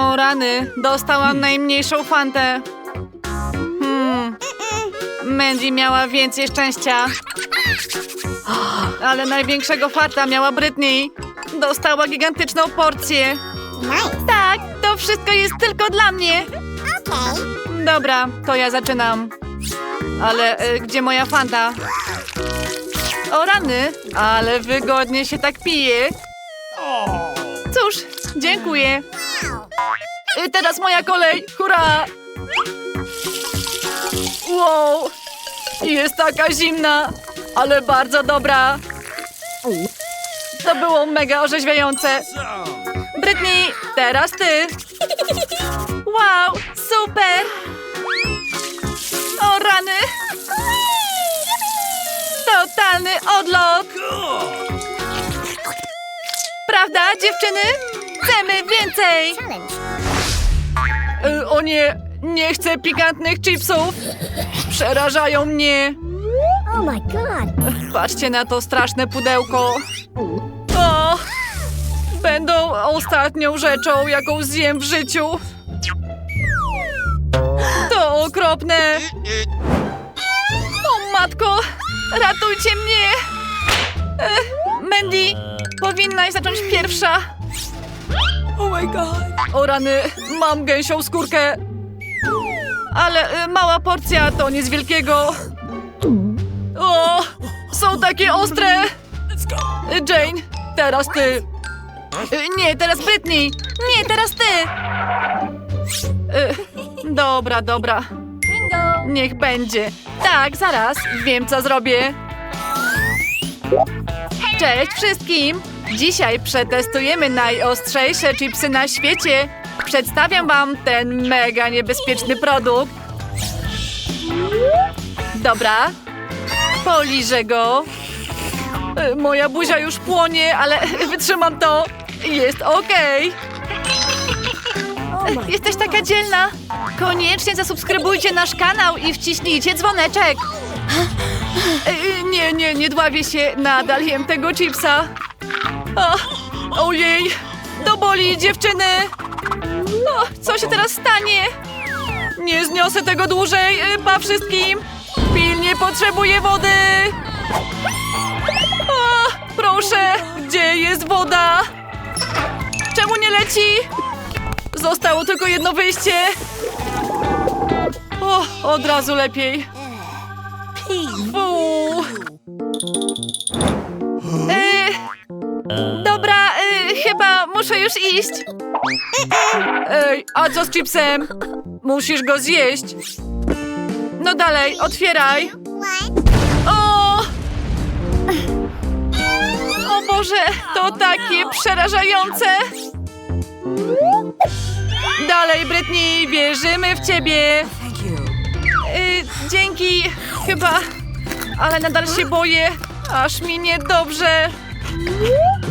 O rany, dostałam najmniejszą fantę. Hmm. Mandy miała więcej szczęścia. Ale największego farta miała Britney. Dostała gigantyczną porcję. Tak, to wszystko jest tylko dla mnie. Dobra, to ja zaczynam. Ale y, gdzie moja fanta? O rany, ale wygodnie się tak pije. Cóż, dziękuję. Y, teraz moja kolej, hurra! Wow, jest taka zimna, ale bardzo dobra. To było mega orzeźwiające. Britney, teraz ty. Wow, super! O rany! Totalny odlot! Prawda, dziewczyny? Chcemy więcej! Y, o nie, nie chcę pikantnych chipsów! Przerażają mnie! Oh my god. Patrzcie na to straszne pudełko! O! Będą ostatnią rzeczą, jaką zjem w życiu! To okropne! O matko! Ratujcie mnie! Ech, Mandy, powinnaś zacząć pierwsza! Oh my god! O rany, mam gęsią skórkę! Ale y, mała porcja to nic wielkiego! O! Są takie ostre! Jane, teraz ty! Y, Nie, teraz Britney! Nie, teraz ty! Y, Dobra, dobra. Niech będzie. Tak, zaraz. Wiem, co zrobię. Cześć wszystkim! Dzisiaj przetestujemy najostrzejsze chipsy na świecie. Przedstawiam wam ten mega niebezpieczny produkt. Dobra. Poliżę go. Y, Moja buzia już płonie, ale wytrzymam to. Jest okej. Oh my Jesteś taka dzielna. Koniecznie zasubskrybujcie nasz kanał i wciśnijcie dzwoneczek. Y, Nie, nie, nie dławię się. Nadal jem tego chipsa. O, ojej, to boli dziewczyny. Co się teraz stanie? Nie zniosę tego dłużej. Y, Pa wszystkim. Pilnie potrzebuję wody. O, proszę, gdzie jest woda? Czemu nie leci? Zostało tylko jedno wyjście. O, od razu lepiej. Fu. Muszę już iść. Ej, a co z chipsem? Musisz go zjeść. No dalej, otwieraj. O! O Boże, to takie przerażające. Dalej, Britney, wierzymy w ciebie. Y, dzięki, chyba, ale nadal się boję, aż mi niedobrze.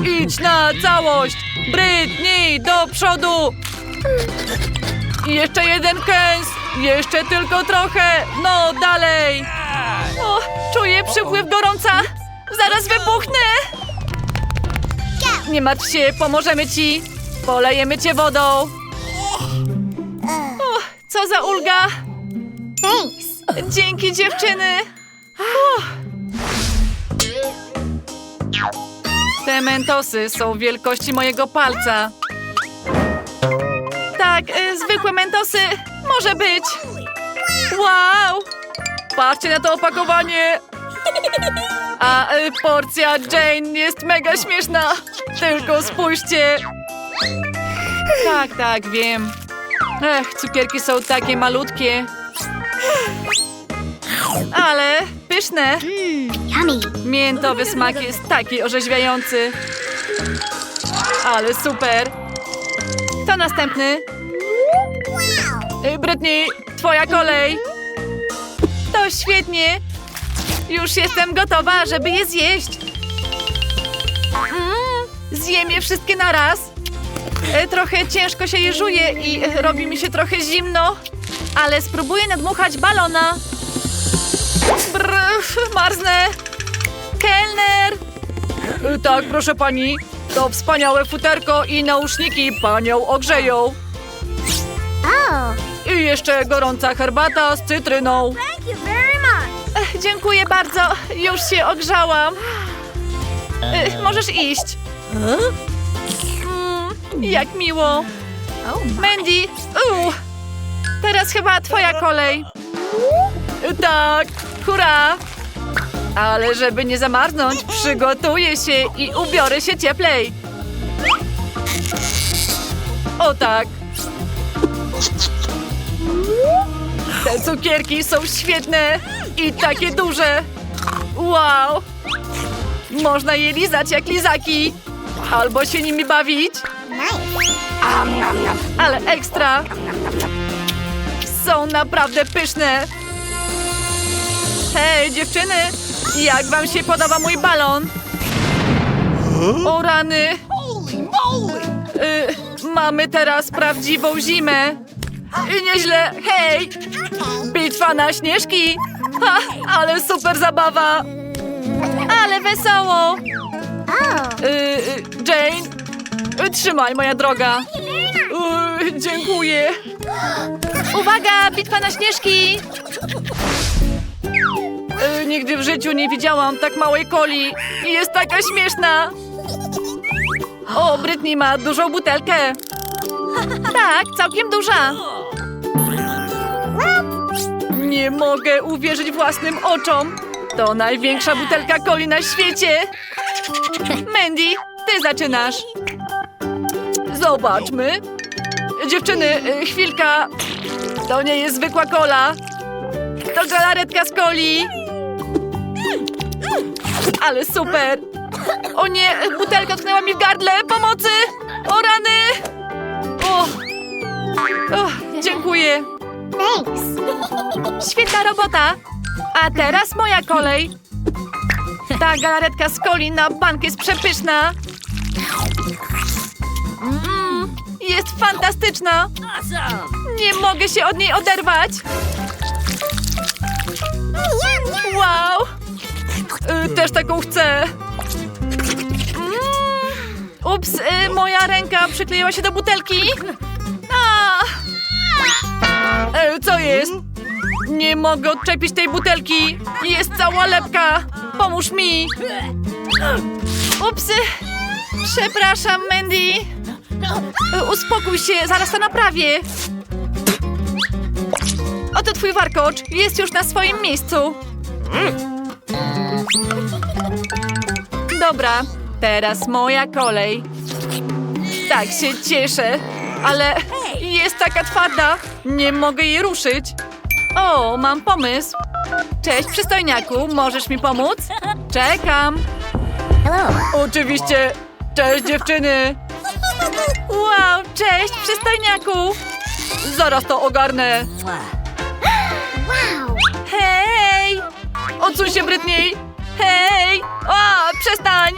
Idź na całość, Britney, do przodu. Jeszcze jeden kęs, jeszcze tylko trochę, no dalej. O, czuję przypływ gorąca, zaraz wybuchnę. Nie martw się, pomożemy ci. Polejemy cię wodą. O, co za ulga. Dzięki dziewczyny! Uff. Te mentosy są wielkości mojego palca. Tak, y, zwykłe mentosy może być. Wow! Patrzcie na to opakowanie! A y, porcja Jane jest mega śmieszna. Tylko spójrzcie. Tak, tak, wiem. Ech, cukierki są takie malutkie. Ale pyszne. Yummy. Miętowy smak jest taki orzeźwiający. Ale super. Kto następny? Y, Britney, twoja kolej. To świetnie. Już jestem gotowa, żeby je zjeść. Mm, zjem je wszystkie naraz. Y, Trochę ciężko się je żuje i y, robi mi się trochę zimno. Ale spróbuję nadmuchać balona. Brr, marznę. Kelner! Tak, proszę pani. To wspaniałe futerko i nauszniki panią ogrzeją. I jeszcze gorąca herbata z cytryną. Thank you very much. Ech, dziękuję bardzo. Już się ogrzałam. Ech, możesz iść. Mm, jak miło. Oh. Mandy, uu. teraz chyba twoja kolej. Tak, hurra! Ale żeby nie zamarznąć, przygotuję się i ubiorę się cieplej. O tak. Te cukierki są świetne i takie duże. Wow! Można je lizać jak lizaki. Albo się nimi bawić. Ale ekstra! Są naprawdę pyszne! Hej, dziewczyny! Jak wam się podoba mój balon? O rany! Y, mamy teraz prawdziwą zimę! I nieźle! Hej! Bitwa na śnieżki! Ha, ale super zabawa! Ale wesoło! Y, y, Jane! y, Trzymaj, moja droga! Y, dziękuję! Uwaga! Bitwa na śnieżki! Y, nigdy w życiu nie widziałam tak małej coli. I Jest taka śmieszna! O, Britney ma dużą butelkę. Tak, całkiem duża. Nie mogę uwierzyć własnym oczom. To największa butelka coli na świecie. Mandy, ty zaczynasz. Zobaczmy. Dziewczyny, y, chwilka. To nie jest zwykła kola. To galaretka z coli. Ale super. O nie, butelka tknęła mi w gardle. Pomocy! O rany! O, o dziękuję. Thanks. Świetna robota. A teraz moja kolej. Ta galaretka z coli na bank jest przepyszna. Mm, jest fantastyczna. Nie mogę się od niej oderwać. Wow. Y, też taką chcę. Mm. Ups, y, moja ręka przykleiła się do butelki. A. E, co jest? Nie mogę odczepić tej butelki. Jest cała lepka. Pomóż mi. Ups. Przepraszam, Mandy. E, Uspokój się, zaraz to naprawię. Oto twój warkocz. Jest już na swoim miejscu. Dobra, teraz moja kolej. Tak się cieszę, ale jest taka twarda. Nie mogę jej ruszyć. O, mam pomysł. Cześć, przystojniaku, możesz mi pomóc? Czekam. Hello. Oczywiście. Cześć, dziewczyny. Wow, cześć, przystojniaku. Zaraz to ogarnę. Hej! Odsuń się, Britney! Hej! O, przestań!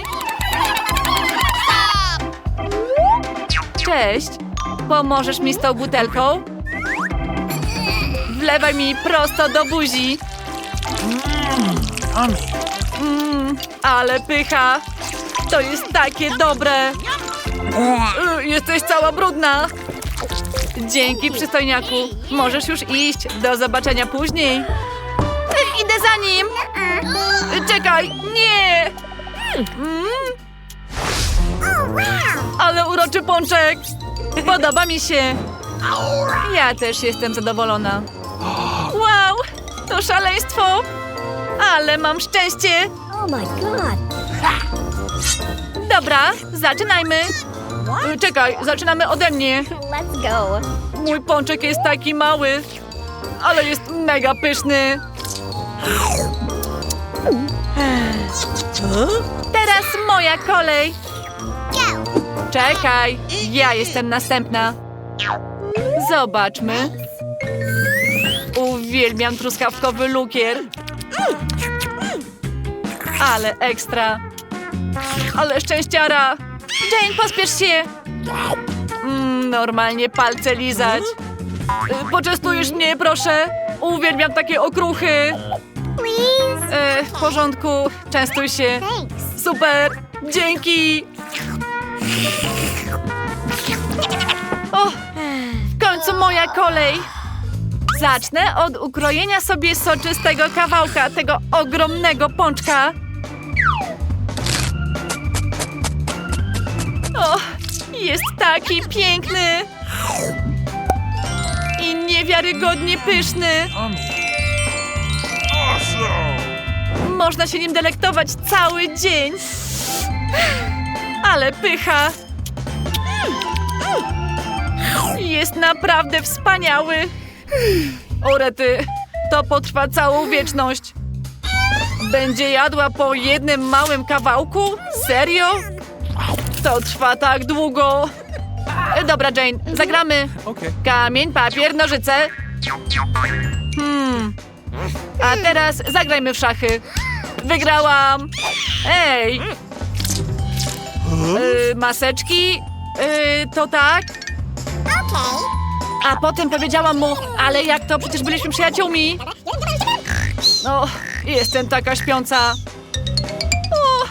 Cześć! Pomożesz mi z tą butelką? Wlewaj mi prosto do buzi. Mm, ale pycha! To jest takie dobre! Jesteś cała brudna! Dzięki, przystojniaku. Możesz już iść. Do zobaczenia później. Idę za nim. Czekaj, nie! Mm, ale uroczy pączek. Podoba mi się. Ja też jestem zadowolona. Wow, to szaleństwo. Ale mam szczęście. Oh my god. Dobra, zaczynajmy. Czekaj, zaczynamy ode mnie. Let's go. Mój pączek jest taki mały, ale jest mega pyszny. Teraz moja kolej. Czekaj, ja jestem następna. Zobaczmy. Uwielbiam truskawkowy lukier. Ale ekstra. Ale szczęściara. Jane, pospiesz się. Mm, normalnie palce lizać. Y, Poczęstujesz mnie, proszę. Uwielbiam takie okruchy. Please. E, w porządku, częstuj się. Super, dzięki. O, w końcu moja kolej. Zacznę od ukrojenia sobie soczystego kawałka tego ogromnego pączka. O, jest taki piękny i niewiarygodnie pyszny. Można się nim delektować cały dzień. Ale pycha. Jest naprawdę wspaniały. O rety, to potrwa całą wieczność. Będzie jadła po jednym małym kawałku? Serio? To trwa tak długo. E, Dobra, Jane, zagramy. Kamień, papier, nożyce. Hmm. A teraz zagrajmy w szachy. Wygrałam. Ej. Y, maseczki? Y, to tak. A potem powiedziałam mu, ale jak to, przecież byliśmy przyjaciółmi. No, jestem taka śpiąca. O,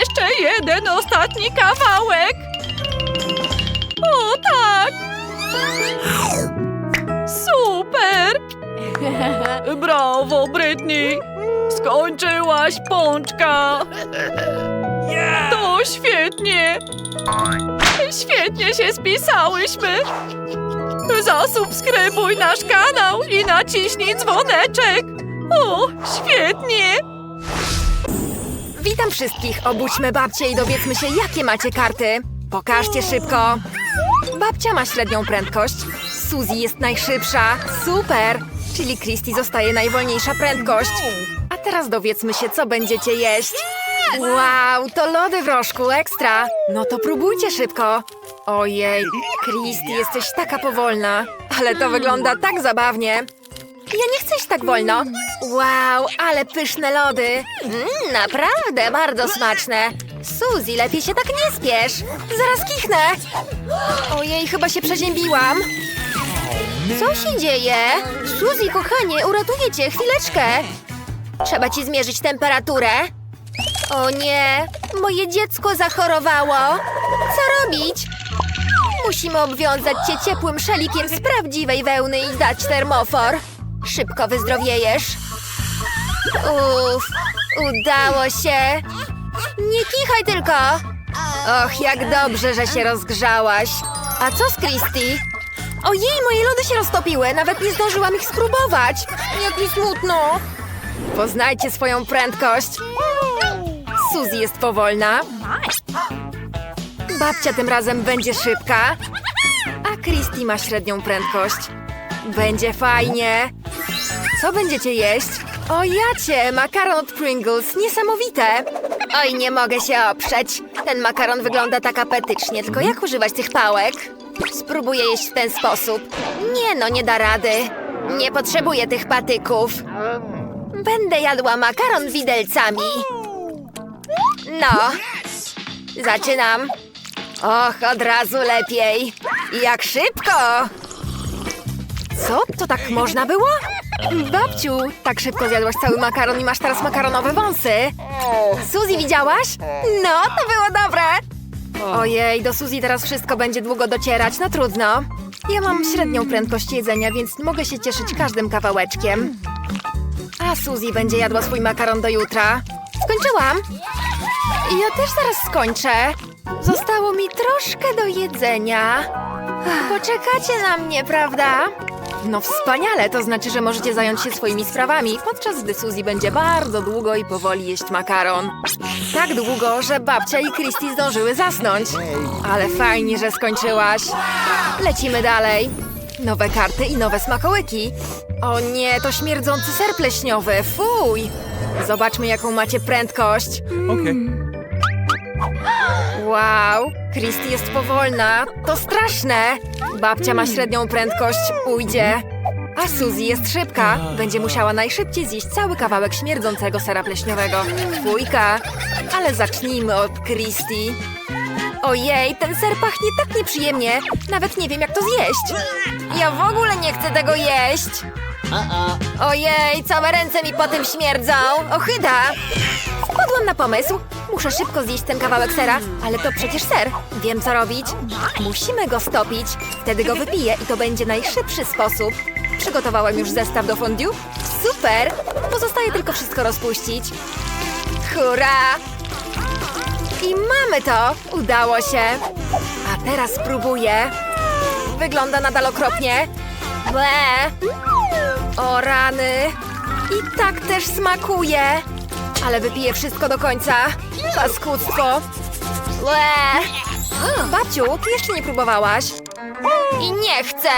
jeszcze jeden ostatni kawałek. Brawo, Britney. Skończyłaś pączka. To świetnie. Świetnie się spisałyśmy. Zasubskrybuj nasz kanał i naciśnij dzwoneczek. O, świetnie. Witam wszystkich, obudźmy babcię i dowiedzmy się, jakie macie karty. Pokażcie szybko. Babcia ma średnią prędkość. Suzy jest najszybsza. Super! Czyli Christy zostaje najwolniejsza prędkość. A teraz dowiedzmy się, co będziecie jeść. Wow, to lody w rożku, ekstra. No to próbujcie szybko. Ojej, Christy, jesteś taka powolna. Ale to wygląda tak zabawnie. Ja nie chcę iść tak wolno. Wow, ale pyszne lody. Mm, naprawdę bardzo smaczne. Suzy, lepiej się tak nie spiesz. Zaraz kichnę. Ojej, chyba się przeziębiłam. Co się dzieje? Suzy, kochanie, uratuję cię, chwileczkę. Trzeba ci zmierzyć temperaturę. O nie, moje dziecko zachorowało. Co robić? Musimy obwiązać cię ciepłym szalikiem z prawdziwej wełny i dać termofor. Szybko wyzdrowiejesz. Uff, udało się. Nie kichaj tylko. Och, jak dobrze, że się rozgrzałaś. A co z Christy? Ojej, moje lody się roztopiły. Nawet nie zdążyłam ich spróbować. Jak mi smutno. Poznajcie swoją prędkość. Suzy jest powolna. Babcia tym razem będzie szybka. A Christy ma średnią prędkość. Będzie fajnie. Co będziecie jeść? O jacie, makaron od Pringles, niesamowite! Oj, nie mogę się oprzeć. Ten makaron wygląda tak apetycznie, tylko jak używać tych pałek? Spróbuję jeść w ten sposób. Nie no, nie da rady. Nie potrzebuję tych patyków. Będę jadła makaron widelcami. No, zaczynam. Och, od razu lepiej. Jak szybko! Co? To tak można było? Babciu, tak szybko zjadłaś cały makaron i masz teraz makaronowe wąsy. Suzy, widziałaś? No, to było dobre. Ojej, do Suzy teraz wszystko będzie długo docierać, no trudno. Ja mam średnią prędkość jedzenia, więc mogę się cieszyć każdym kawałeczkiem. A Suzy będzie jadła swój makaron do jutra. Skończyłam. Ja też zaraz skończę. Zostało mi troszkę do jedzenia. Poczekacie na mnie, prawda? No wspaniale, to znaczy, że możecie zająć się swoimi sprawami, podczas gdy Suzy będzie bardzo długo i powoli jeść makaron. Tak długo, że babcia i Christy zdążyły zasnąć. Ale fajnie, że skończyłaś. Lecimy dalej. Nowe karty i nowe smakołyki. O nie, to śmierdzący ser pleśniowy, fuj! Zobaczmy, jaką macie prędkość. Okay. Wow, Christy jest powolna. To straszne. Babcia ma średnią prędkość, ujdzie. A Suzy jest szybka. Będzie musiała najszybciej zjeść cały kawałek śmierdzącego sera pleśniowego. Dwójka. Ale zacznijmy od Christy. Ojej, ten ser pachnie tak nieprzyjemnie. Nawet nie wiem, jak to zjeść. Ja w ogóle nie chcę tego jeść. Ojej, całe ręce mi po tym śmierdzą. Ochyda! Wpadłam na pomysł. Muszę szybko zjeść ten kawałek sera, ale to przecież ser. Wiem, co robić. Musimy go stopić. Wtedy go wypiję i to będzie najszybszy sposób. Przygotowałem już zestaw do fondue. Super! Pozostaje tylko wszystko rozpuścić. Hurra! I mamy to! Udało się! A teraz spróbuję. Wygląda nadal okropnie. Ble! O rany! I tak też smakuje! Ale wypiję wszystko do końca. Paskudztwo! Ble! Babciu, ty jeszcze nie próbowałaś? I nie chcę!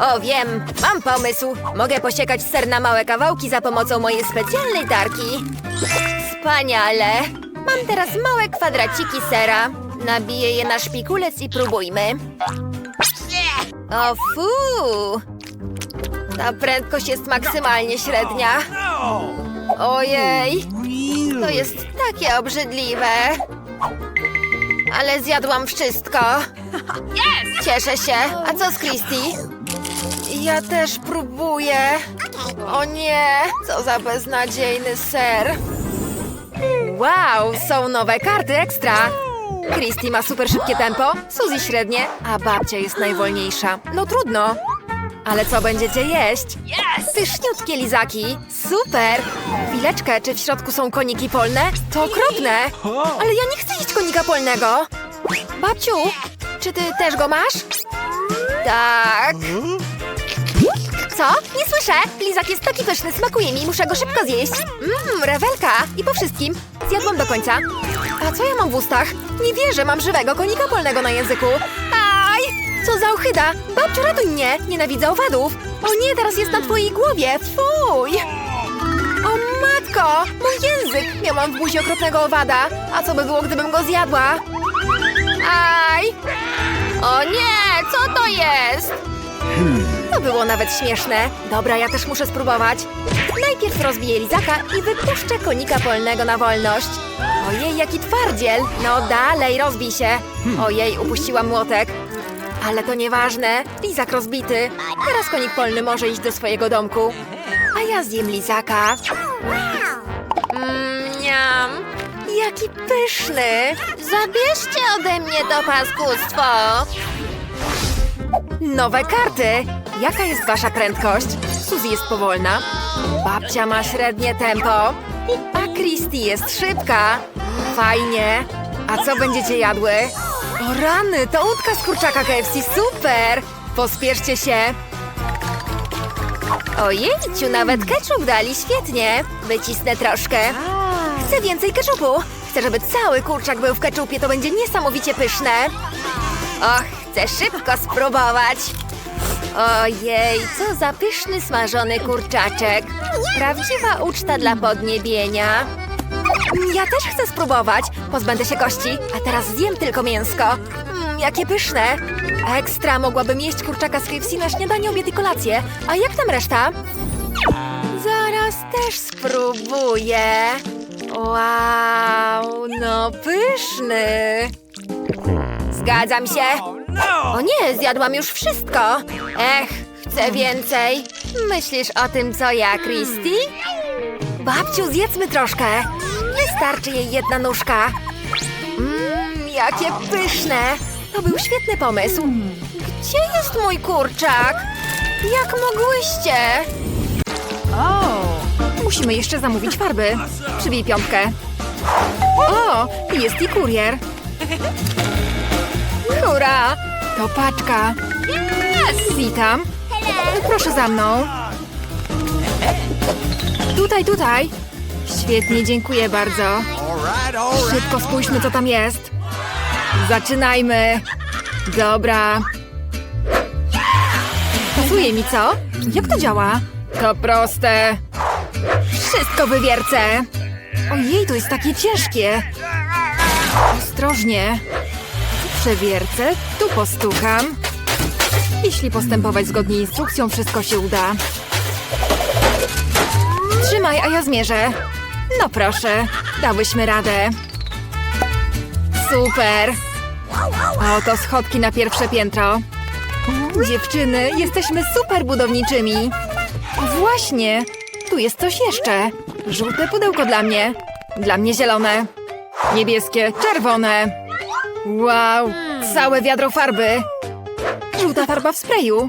O, wiem, mam pomysł. Mogę posiekać ser na małe kawałki za pomocą mojej specjalnej tarki. Wspaniale! Mam teraz małe kwadraciki sera. Nabiję je na szpikulec i próbujmy. O fu! Ta prędkość jest maksymalnie średnia. Ojej! To jest takie obrzydliwe. Ale zjadłam wszystko. Cieszę się. A co z Christy? Ja też próbuję. O nie, co za beznadziejny ser. Wow, są nowe karty ekstra. Christy ma super szybkie tempo, Suzy średnie, a babcia jest najwolniejsza. No trudno. Ale co będziecie jeść? Pyszniutkie lizaki. Super! Chwileczkę, czy w środku są koniki polne? To okropne! Ale ja nie chcę jeść konika polnego. Babciu, czy ty też go masz? Tak. Co? Nie słyszę! Lizak jest taki pyszny, smakuje mi, muszę go szybko zjeść. Mmm, rewelka! I po wszystkim. Zjadłam do końca. A co ja mam w ustach? Nie wierzę, mam żywego konika polnego na języku. Aj! Co za ochyda! Babciu, ratuj mnie! Nienawidzę owadów! O nie, teraz jest na twojej głowie! Fuj! O matko! Mój język! Miałam w buzi okropnego owada. A co by było, gdybym go zjadła? Aj! O nie! Co to jest? To było nawet śmieszne. Dobra, ja też muszę spróbować. Najpierw rozbiję lizaka i wypuszczę konika polnego na wolność. Ojej, jaki twardziel! No dalej, rozbij się. Ojej, upuściłam młotek. Ale to nieważne. Lizak rozbity. Teraz konik polny może iść do swojego domku. A ja zjem lizaka. Mmm, niam. Jaki pyszny. Zabierzcie ode mnie to paskudztwo. Nowe karty! Jaka jest wasza prędkość? Suzy jest powolna. Babcia ma średnie tempo. A Christy jest szybka. Fajnie. A co będziecie jadły? O rany, to łódka z kurczaka KFC, super! Pospieszcie się. Ojejciu, nawet ketchup dali, świetnie. Wycisnę troszkę. Chcę więcej ketchupu. Chcę, żeby cały kurczak był w ketchupie, to będzie niesamowicie pyszne. Och, chcę szybko spróbować. Ojej, co za pyszny smażony kurczaczek. Prawdziwa uczta dla podniebienia. Ja też chcę spróbować. Pozbędę się kości, a teraz zjem tylko mięsko. Mmm, jakie pyszne. Ekstra, mogłabym jeść kurczaka z KFC na śniadanie, obiad i kolację. A jak tam reszta? Zaraz też spróbuję. Wow, no pyszny. Zgadzam się. O nie, zjadłam już wszystko. Ech, chcę więcej. Myślisz o tym, co ja, Christy? Babciu, zjedzmy troszkę. Wystarczy jej jedna nóżka. Mmm, jakie pyszne. To był świetny pomysł. Gdzie jest mój kurczak? Jak mogłyście? Musimy jeszcze zamówić farby. Przybij piątkę. O, jest i kurier. Hurra! To paczka. Witam. Proszę za mną. Tutaj, tutaj. Świetnie, dziękuję bardzo. Szybko spójrzmy, co tam jest. Zaczynajmy. Dobra. Pasuje mi, co? Jak to działa? To proste. Wszystko wywiercę. Ojej, to jest takie ciężkie. Ostrożnie. Przewiercę, tu postukam. Jeśli postępować zgodnie z instrukcją, wszystko się uda. Trzymaj, a ja zmierzę. No proszę, dałyśmy radę. Super. A oto schodki na pierwsze piętro. Dziewczyny, jesteśmy super budowniczymi. Właśnie! Tu jest coś jeszcze. Żółte pudełko dla mnie. Dla mnie zielone. Niebieskie, czerwone. Wow! Całe wiadro farby. Żółta farba w sprayu.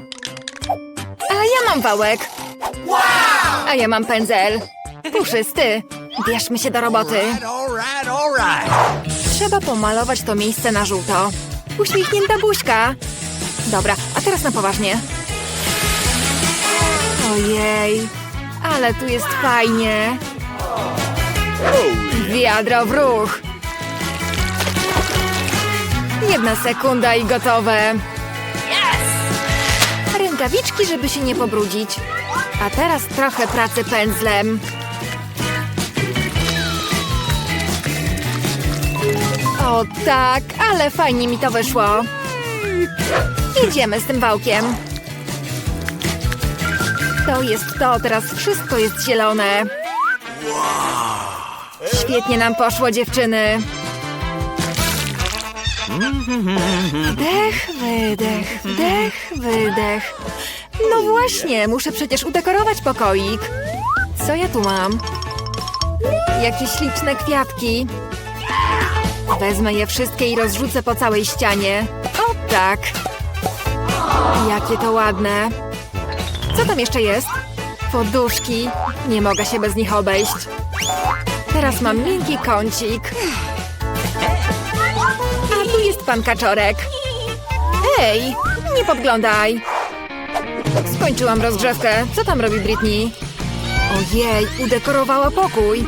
A ja mam wałek. A ja mam pędzel. Puszysty. Bierzmy się do roboty. Trzeba pomalować to miejsce na żółto. Uśmiechnięta buźka. Dobra, a teraz na poważnie. Ojej, ale tu jest fajnie. Wiadro w ruch. Jedna sekunda i gotowe. Rękawiczki, żeby się nie pobrudzić. A teraz trochę pracy pędzlem. O tak, ale fajnie mi to wyszło. Jedziemy z tym wałkiem. To jest to, teraz wszystko jest zielone. Świetnie nam poszło, dziewczyny. Wdech, wydech, wdech, wydech. No właśnie, muszę przecież udekorować pokoik. Co ja tu mam? Jakieś śliczne kwiatki. Wezmę je wszystkie i rozrzucę po całej ścianie. O tak. Jakie to ładne. Co tam jeszcze jest? Poduszki. Nie mogę się bez nich obejść. Teraz mam miękki kącik. A tu jest pan kaczorek. Ej, nie podglądaj. Skończyłam rozgrzewkę. Co tam robi Britney? Ojej, udekorowała pokój.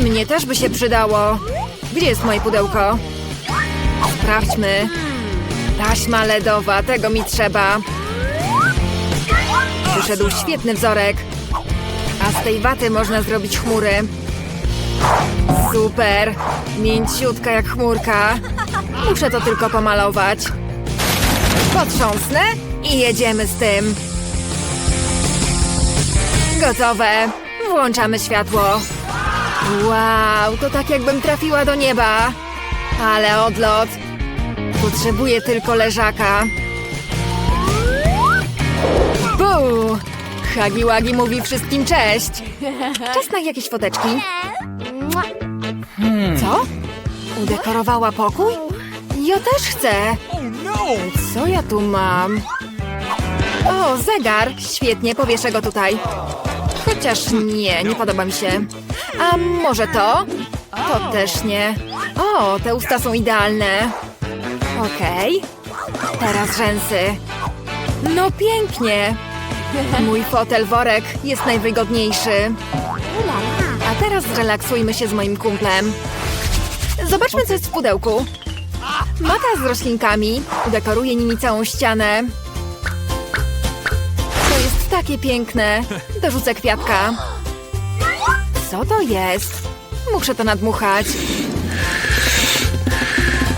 Mnie też by się przydało. Gdzie jest moje pudełko? Sprawdźmy. Taśma ledowa, tego mi trzeba. Wyszedł świetny wzorek. A z tej waty można zrobić chmury. Super. Mięciutka jak chmurka. Muszę to tylko pomalować. Potrząsnę i jedziemy z tym. Gotowe. Włączamy światło. Wow, to tak jakbym trafiła do nieba. Ale odlot. Potrzebuję tylko leżaka. Buu! Hagi Wagi mówi wszystkim cześć. Czas na jakieś foteczki. Co? Udekorowała pokój? Ja też chcę. Co ja tu mam? O, zegar. Świetnie, powieszę go tutaj. Chociaż nie, nie podoba mi się. A może to? To też nie. O, te usta są idealne. Okej. Teraz rzęsy. No pięknie. Mój fotel worek jest najwygodniejszy. A teraz zrelaksujmy się z moim kumplem. Zobaczmy, co jest w pudełku. Mata z roślinkami. Udekoruję nimi całą ścianę. To jest takie piękne. Dorzucę kwiatka. Co to jest? Muszę to nadmuchać.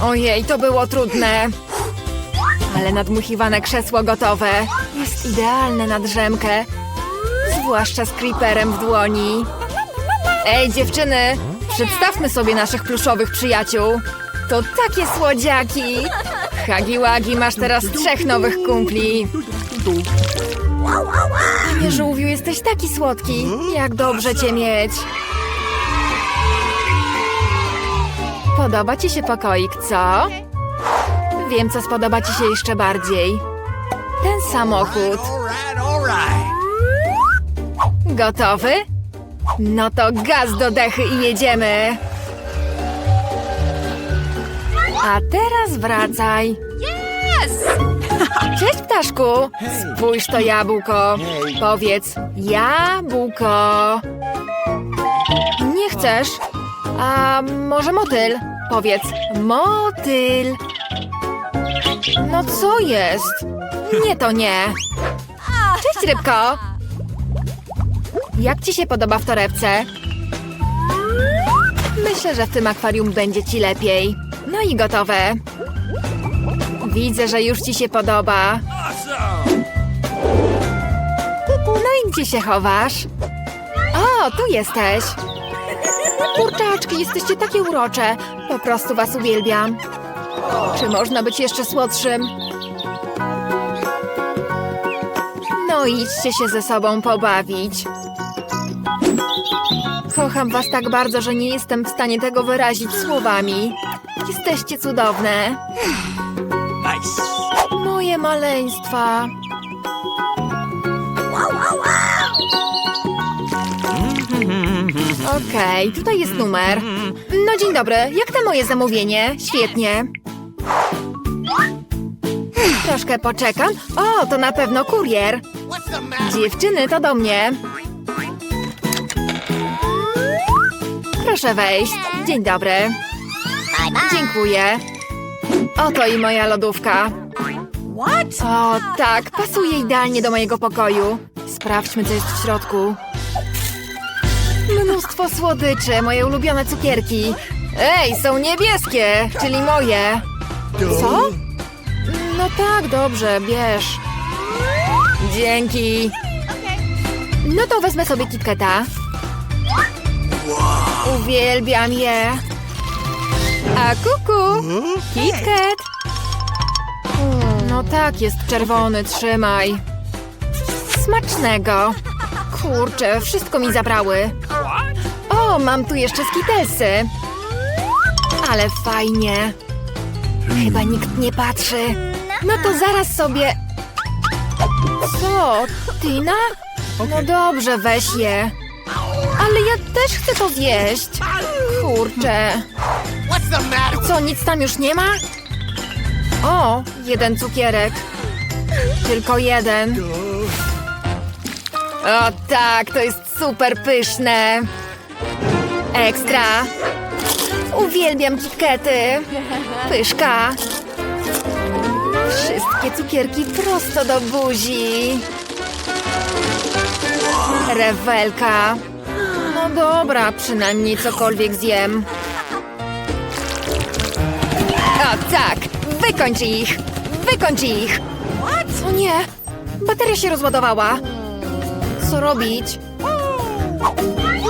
Ojej, to było trudne. Ale nadmuchiwane krzesło gotowe. Jest idealne na drzemkę. Zwłaszcza z creeperem w dłoni. Ej, dziewczyny! Przedstawmy sobie naszych pluszowych przyjaciół. To takie słodziaki! Hagi Wagi, masz teraz trzech nowych kumpli. Panie żółwiu, jesteś taki słodki. Jak dobrze cię mieć. Podoba ci się pokoik, co? Wiem, co spodoba ci się jeszcze bardziej. Ten samochód. Gotowy? No to gaz do dechy i jedziemy. A teraz wracaj. Cześć, ptaszku. Spójrz to jabłko. Powiedz jabłko. Nie chcesz? A może motyl? Powiedz motyl. No co jest? Nie to nie. Cześć, rybko. Jak ci się podoba w torebce? Myślę, że w tym akwarium będzie ci lepiej. No i gotowe. Widzę, że już ci się podoba. No i gdzie się chowasz? O, tu jesteś. Kurczaczki, jesteście takie urocze. Po prostu was uwielbiam. Czy można być jeszcze słodszym? No idźcie się ze sobą pobawić. Kocham was tak bardzo, że nie jestem w stanie tego wyrazić słowami. Jesteście cudowne. Maleństwa. Okej, tutaj jest numer. No dzień dobry, jak tam moje zamówienie? Świetnie. Troszkę poczekam. O, to na pewno kurier. Dziewczyny, to do mnie. Proszę wejść. Dzień dobry. Dziękuję. Oto i moja lodówka. What? O, tak, pasuje idealnie do mojego pokoju. Sprawdźmy, co jest w środku. Mnóstwo słodyczy, moje ulubione cukierki. Ej, są niebieskie, czyli moje. Co? No tak, dobrze, bierz. Dzięki. No to wezmę sobie KitKata. Uwielbiam je. A kuku, KitKat. No tak, jest czerwony, trzymaj. Smacznego. Kurczę, wszystko mi zabrały. O, mam tu jeszcze skitelsy. Ale fajnie. Chyba nikt nie patrzy. No to zaraz sobie... Co, Tina? No dobrze, weź je. Ale ja też chcę to zjeść. Kurczę. Co, nic tam już nie ma? O, jeden cukierek. Tylko jeden. O tak, to jest super pyszne. Ekstra. Uwielbiam kitkety. Pyszka. Wszystkie cukierki prosto do buzi. Rewelka. No dobra, przynajmniej cokolwiek zjem. O tak! Wykończ ich! Wykończ ich! O nie! Bateria się rozładowała. Co robić?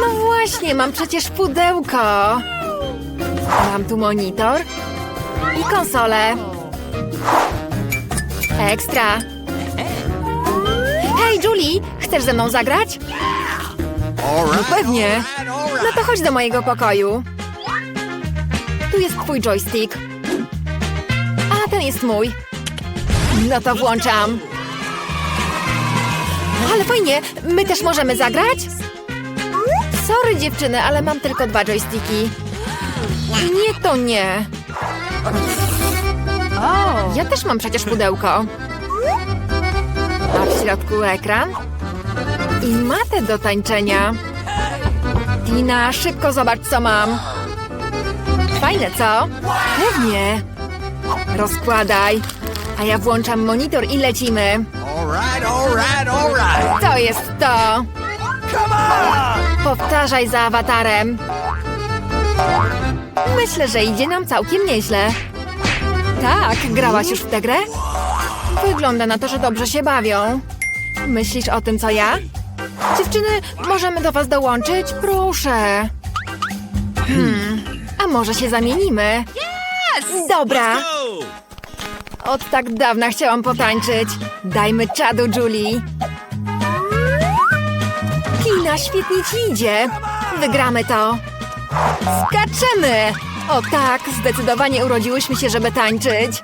No właśnie, mam przecież pudełko. Mam tu monitor i konsolę. Ekstra. Hej, Julie! Chcesz ze mną zagrać? Right. pewnie. No to chodź do mojego pokoju. Tu jest twój joystick. Jest mój. No to włączam. Ale fajnie, my też możemy zagrać? Sorry dziewczyny, ale mam tylko dwa joysticki. Nie, to nie. Ja też mam przecież pudełko. A w środku ekran i matę do tańczenia. Tina, szybko zobacz, co mam. Fajne, co? Pewnie. Rozkładaj. A ja włączam monitor i lecimy. All right, all right, all right. To jest to. Come on! Powtarzaj za awatarem. Myślę, że idzie nam całkiem nieźle. Tak, grałaś już w tę grę? Wygląda na to, że dobrze się bawią. Myślisz o tym, co ja? Dziewczyny, możemy do was dołączyć? Proszę. Hmm, a może się zamienimy? Dobra. Od tak dawna chciałam potańczyć. Dajmy czadu, Julie. Tina, świetnie ci idzie. Wygramy to. Skaczemy! O tak, zdecydowanie urodziłyśmy się, żeby tańczyć.